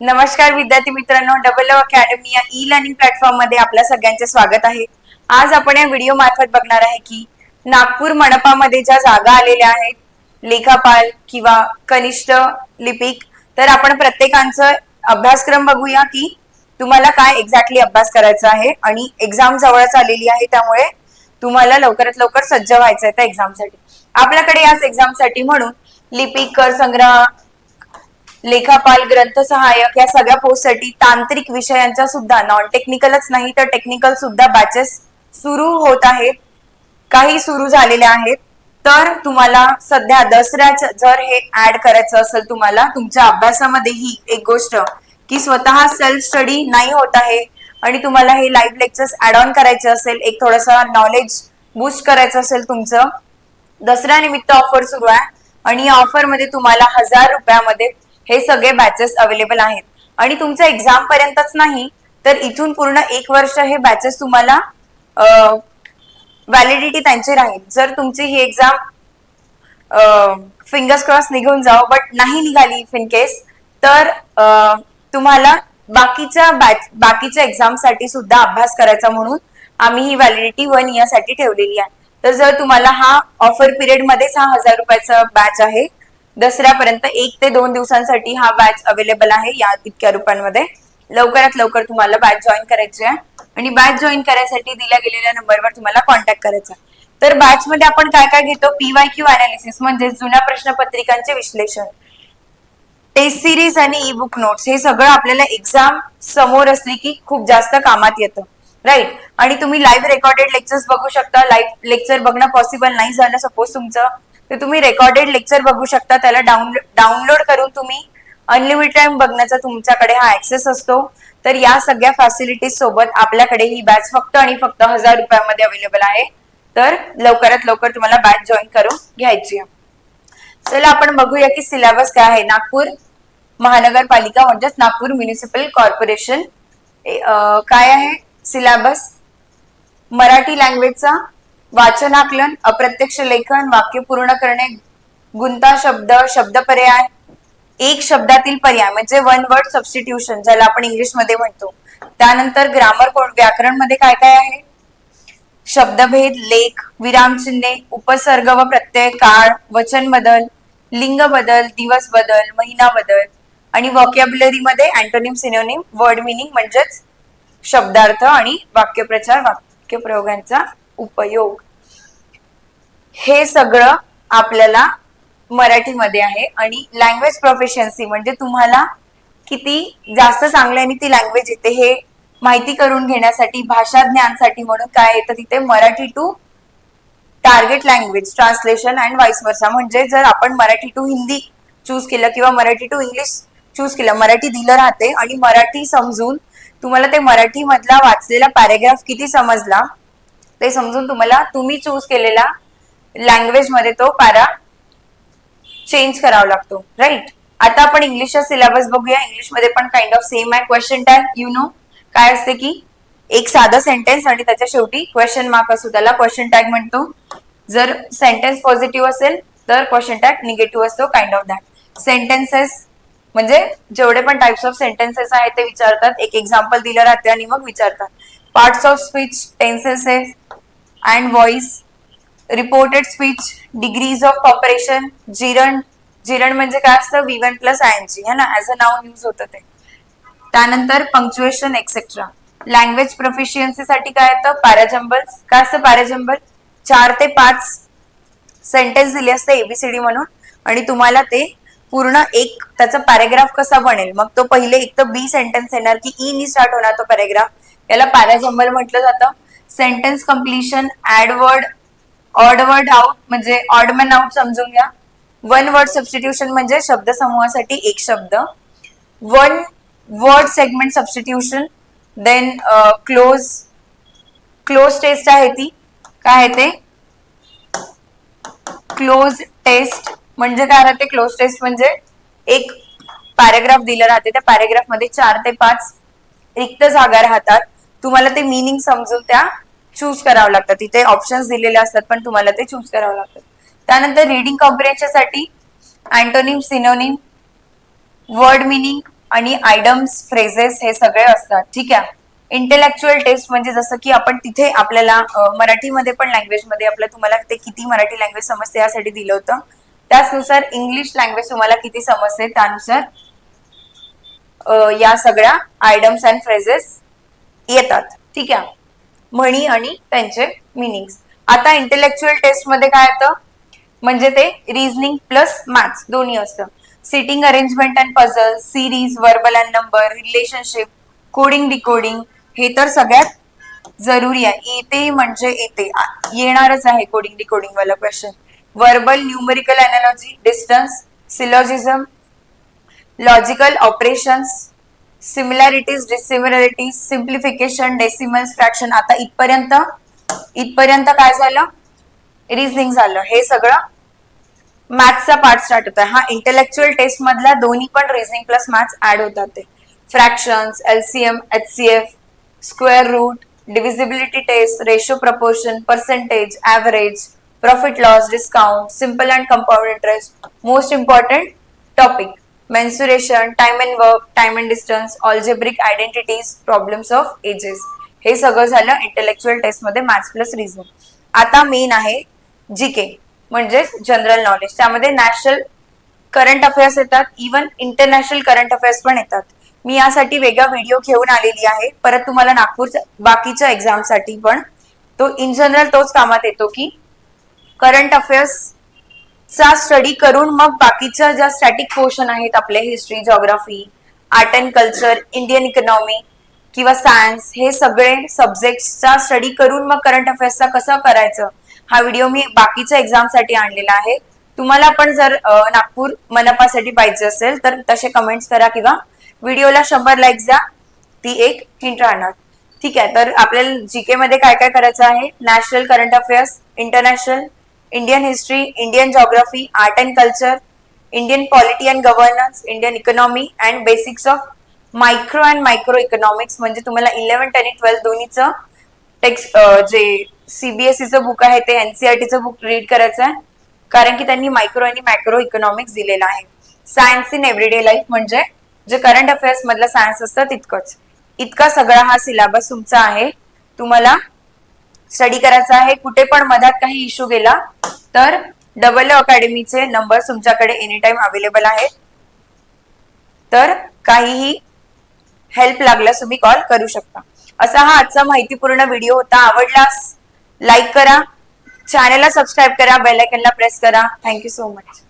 नमस्कार विद्यार्थी मित्रांनो डबल अकॅडमी या ई लर्निंग प्लॅटफॉर्ममध्ये आपल्या सगळ्यांचे स्वागत आहे. आज आपण या व्हिडिओ मार्फत बघणार आहे की नागपूर मनपामध्ये ज्या जागा आलेल्या आहेत लेखापाल किंवा कनिष्ठ लिपिक तर आपण प्रत्येकांचं अभ्यासक्रम बघूया की तुम्हाला काय एक्झॅक्टली अभ्यास करायचा आहे आणि एक्झाम जवळच आलेली आहे त्यामुळे तुम्हाला लवकरात लवकर सज्ज व्हायचं आहे त्या एक्झामसाठी आपल्याकडे याच एक्झामसाठी म्हणून लिपिक कर संग्रह लेखापाल ग्रंथ सहाय्यक या सगळ्या पोस्टसाठी तांत्रिक विषयांच्या सुद्धा नॉन टेक्निकलच नाही तर टेक्निकल सुद्धा बॅचेस सुरू होत आहेत. काही सुरू झालेल्या आहेत. तर तुम्हाला सध्या दसऱ्याचं जर हे ऍड करायचं असेल तुम्हाला तुमच्या अभ्यासामध्ये ही एक गोष्ट की स्वतः सेल्फ स्टडी नाही होत आहे आणि तुम्हाला हे लाईव्ह लेक्चर्स ऍड ऑन करायचे असेल एक थोडंसं नॉलेज बूस्ट करायचं असेल तुमचं. दसऱ्या निमित्त ऑफर सुरू आहे आणि या ऑफरमध्ये तुम्हाला हजार रुपयामध्ये हे सगळे बॅचेस अवेलेबल आहेत. आणि तुमच्या एक्झाम पर्यंतच नाही तर इथून पूर्ण एक वर्ष हे बॅचेस तुम्हाला व्हॅलिडिटी त्यांची राहील. जर तुमची ही एक्झाम फिंगर्स क्रॉस निघून जाओ बट नाही निघाली इफ इन केस तर तुम्हाला बाकीच्या बॅच बाकीच्या एक्झामसाठी सुद्धा अभ्यास करायचा म्हणून आम्ही ही व्हॅलिडिटी वन इयरसाठी ठेवलेली आहे. तर जर तुम्हाला हा ऑफर पिरियड मध्येच हा हजार रुपयाचा बॅच आहे दसऱ्यापर्यंत एक ते दोन दिवसांसाठी हा बॅच अवेलेबल आहे या इतक्या रुपयांमध्ये. लवकरात लवकर तुम्हाला बॅच जॉईन करायची आहे. आणि बॅच जॉईन करायसाठी दिल्या गेलेल्या नंबरवर तुम्हाला कॉन्टॅक्ट करायचा तर बॅच मध्ये आपण काय काय घेतो? पीवाय क्यू अनालिसिस म्हणजे जुन्या प्रश्नपत्रिकांचे विश्लेषण. टेस्ट सिरीज आणि ई बुक नोट्स हे सगळं आपल्याला एक्झाम समोर असली की खूप जास्त कामात येतं. राईट आणि तुम्ही लाईव्ह रेकॉर्डेड लेक्चर्स बघू शकता. लाईव्ह लेक्चर बघणं पॉसिबल नाही झालं. सपोज तुमचं तर तुम्ही रेकॉर्डेड लेक्चर बघू शकता. त्याला डाऊनलोड डाउनलोड करून तुम्ही अनलिमिटेड टाइम बघण्याचा तुमच्याकडे हा ऍक्सेस असतो. तर या सगळ्या फॅसिलिटीज सोबत आपल्याकडे ही बॅच फक्त आणि फक्त हजार रुपयामध्ये अवेलेबल आहे. तर लवकरात लवकर तुम्हाला बॅच जॉईन करून घ्यायची आहे. चला आपण बघूया की सिलेबस काय आहे. नागपूर महानगरपालिका म्हणजेच नागपूर म्युनिसिपल कॉर्पोरेशन काय आहे? सिलेबस मराठी लँग्वेजचा वाचन आकलन अप्रत्यक्ष लेखन वाक्य पूर्ण करणे गुंता शब्द शब्द पर्याय एक शब्दातील पर्याय म्हणजे वन वर्ड सबस्टिट्यूशन ज्याला आपण इंग्लिशमध्ये म्हणतो. त्यानंतर ग्रामर कोण व्याकरणमध्ये काय काय आहे? शब्दभेद लेख विरामचिन्हे उपसर्ग व प्रत्यय काळ वचन बदल लिंग बदल दिवस बदल महिना बदल आणि वॉकॅब्युलरी मध्ये अँटोनिम सिनोनिम वर्ड मिनिंग म्हणजेच शब्दार्थ आणि वाक्यप्रचार वाक्यप्रयोगांचा उपयोग. हे सगळं आपल्याला मराठीमध्ये आहे आणि लँग्वेज प्रोफेशन्सी म्हणजे तुम्हाला किती जास्त चांगल्याने ती लँग्वेज येते हे माहिती करून घेण्यासाठी भाषा ज्ञानसाठी म्हणून काय येतं तिथे? Marathi to target language translation and vice versa म्हणजे जर आपण मराठी टू हिंदी चूज केलं किंवा मराठी टू इंग्लिश चूज केलं मराठी दिलं राहते आणि मराठी समजून तुम्हाला ते मराठी मधला वाचलेला पॅरेग्राफ किती समजला ते समजून तुम्हाला तुम्ही चूज केलेला लँग्वेजमध्ये तो पॅरा चेंज करावा लागतो राईट आता आपण इंग्लिशचा सिलेबस बघूया. इंग्लिशमध्ये पण काइंड ऑफ सेम आहे. क्वेश्चन टॅग यु नो काय असते की एक साधं सेंटेन्स आणि त्याच्या शेवटी क्वेश्चन मार्क असतो. त्याला क्वेश्चन टॅग म्हणतो. जर सेंटेन्स पॉझिटिव्ह असेल तर क्वेश्चन टॅग निगेटिव्ह असतो काइंड ऑफ दॅट सेंटेन्सेस म्हणजे जेवढे पण टाइप्स ऑफ सेंटेन्सेस आहेत ते विचारतात. एक एक्झाम्पल दिलं राहते आणि मग विचारतात. Parts of speech tenses and voice reported speech degrees of comparison gerund gerund म्हणजे काय असतं? V one plus I N G है ना? ऍज अ नाऊन यूज होतं ते. त्यानंतर पंक्च्युएशन एक्सेट्रा लँग्वेज प्रोफिशियन्सीसाठी काय येतं? पॅराजंबल काय असतं पॅराजंबल चार ते पाच सेंटेन्स दिले असते एबीसीडी म्हणून. आणि तुम्हाला ते पूर्ण एक त्याचा पॅरेग्राफ कसा बनेल? मग तो पहिले एक तर बी सेंटेन्स येणार की ई नी स्टार्ट होणार तो पॅरेग्राफ याला पॅराजंबल म्हटलं जातं. Sentence completion add word odd word out म्हणजे ऑडमन आउट समजून घ्या. वन वर्ड सबस्टिट्यूशन म्हणजे शब्द समूहासाठी एक शब्द. One word segment substitution then cloze cloze test आहे ती. काय आहे ते? क्लोज टेस्ट म्हणजे काय राहते? क्लोज टेस्ट म्हणजे एक पॅरेग्राफ दिलं राहते. त्या पॅरेग्राफमध्ये चार ते पाच रिक्त जागा राहतात. तुम्हाला ते मिनिंग समजून त्या चूज करावं लागतं तिथे ऑप्शन्स दिलेले असतात पण तुम्हाला ते चूज करावं लागतं त्यानंतर रिडिंग कॉम्प्रेशनसाठी अँटोनिम सिनोनिम वर्ड मिनिंग आणि आयडम्स फ्रेजेस हे सगळे असतात. ठीक आहे? इंटेलेक्च्युअल टेस्ट म्हणजे जसं की आपण तिथे आपल्याला मराठीमध्ये पण लँग्वेजमध्ये आपलं तुम्हाला ते किती मराठी लँग्वेज समजते यासाठी दिलं होतं. त्याचनुसार इंग्लिश लँग्वेज तुम्हाला किती समजते त्यानुसार या सगळ्या आयडम्स अँड फ्रेजेस येतात. ठीक आहे? म्हणी आणि त्यांचे मिनिंग्स आता इंटेलेक्च्युअल टेस्टमध्ये काय येतं? म्हणजे ते रिझनिंग प्लस मॅथ्स दोन्ही असतं. Sitting arrangement and puzzle series verbal and number relationship coding decoding हे तर सगळ्यात जरुरी आहे. येते म्हणजे येते. येणारच आहे कोडिंग डिकोडिंग वाला question verbal numerical analogy distance syllogism logical operations similarities dissimilarities simplification decimal fraction आता इथपर्यंत इथपर्यंत काय झालं? रिझनिंग झालं. हे सगळं मॅथ्सचा पार्ट स्टार्ट होता हा इंटेलेक्च्युअल टेस्ट मधला दोन्ही पण रिझनिंग प्लस मॅथ्स ऍड होतात ते. Fractions LCM H C F square root divisibility test ratio proportion percentage average profit loss discount simple and compound interest most important topic mensuration time and work time and distance algebraic identities problems of ages हे सगळं झालं intellectual टेस्टमध्ये maths plus reason आता main आहे G K म्हणजेच general knowledge त्यामध्ये national current affairs येतात even international current affairs पण येतात. मी यासाठी वेगळा व्हिडिओ घेऊन आलेली आहे. परत तुम्हाला नागपूरच्या बाकीच्या एक्झामसाठी पण. तो इन जनरल तोच कामात येतो की करंट अफेअर्स चा स्टडी करून मग बाकीच्या ज्या स्टॅटिक पोर्शन आहेत आपले history geography art and culture Indian economy किंवा सायन्स हे सगळे सब्जेक्टचा स्टडी करून मग करंट अफेअर्सचा कसं करायचं हा व्हिडिओ मी बाकीच्या एक्झामसाठी आणलेला आहे. तुम्हाला पण जर नागपूर मनपासाठी पाहिजे असेल तर तसे कमेंट्स करा किंवा व्हिडिओला शंभर लाईक्स द्या. ती एक हिंट राहणार. ठीक आहे तर आपल्याला जीके मध्ये काय काय करायचं आहे? National current affairs international Indian history Indian geography art and culture Indian polity and governance Indian economy and basics of micro and micro economics म्हणजे तुम्हाला इलेव्हन्थ आणि ट्वेल्थ दोन्हीचं टेक्स्ट जे सीबीएसईचं बुक आहे ते एनसीआरटीचं बुक रीड करायचं आहे. कारण की त्यांनी मायक्रो आणि मॅक्रो इकॉनॉमिक्स दिलेलं आहे. सायन्स इन एव्हरीडे लाईफ म्हणजे जे करंट अफेअर्स मधलं सायन्स असतं तितकंच. इतका सगळा हा सिलेबस तुमचा आहे. तुम्हाला स्टडी करायचा आहे. कुठे पण मधात काही इश्यू गेला तर डबल अकॅडमीचे नंबर तुमच्याकडे एनी टाइम अवेलेबल आहेत. तर काहीही हेल्प लागल्यास तुम्ही कॉल करू शकता. असा हा आजचा माहितीपूर्ण व्हिडिओ होता. आवडलास लाईक करा. चॅनलला सबस्क्राईब करा. बेल आयकनला प्रेस करा. Thank you so much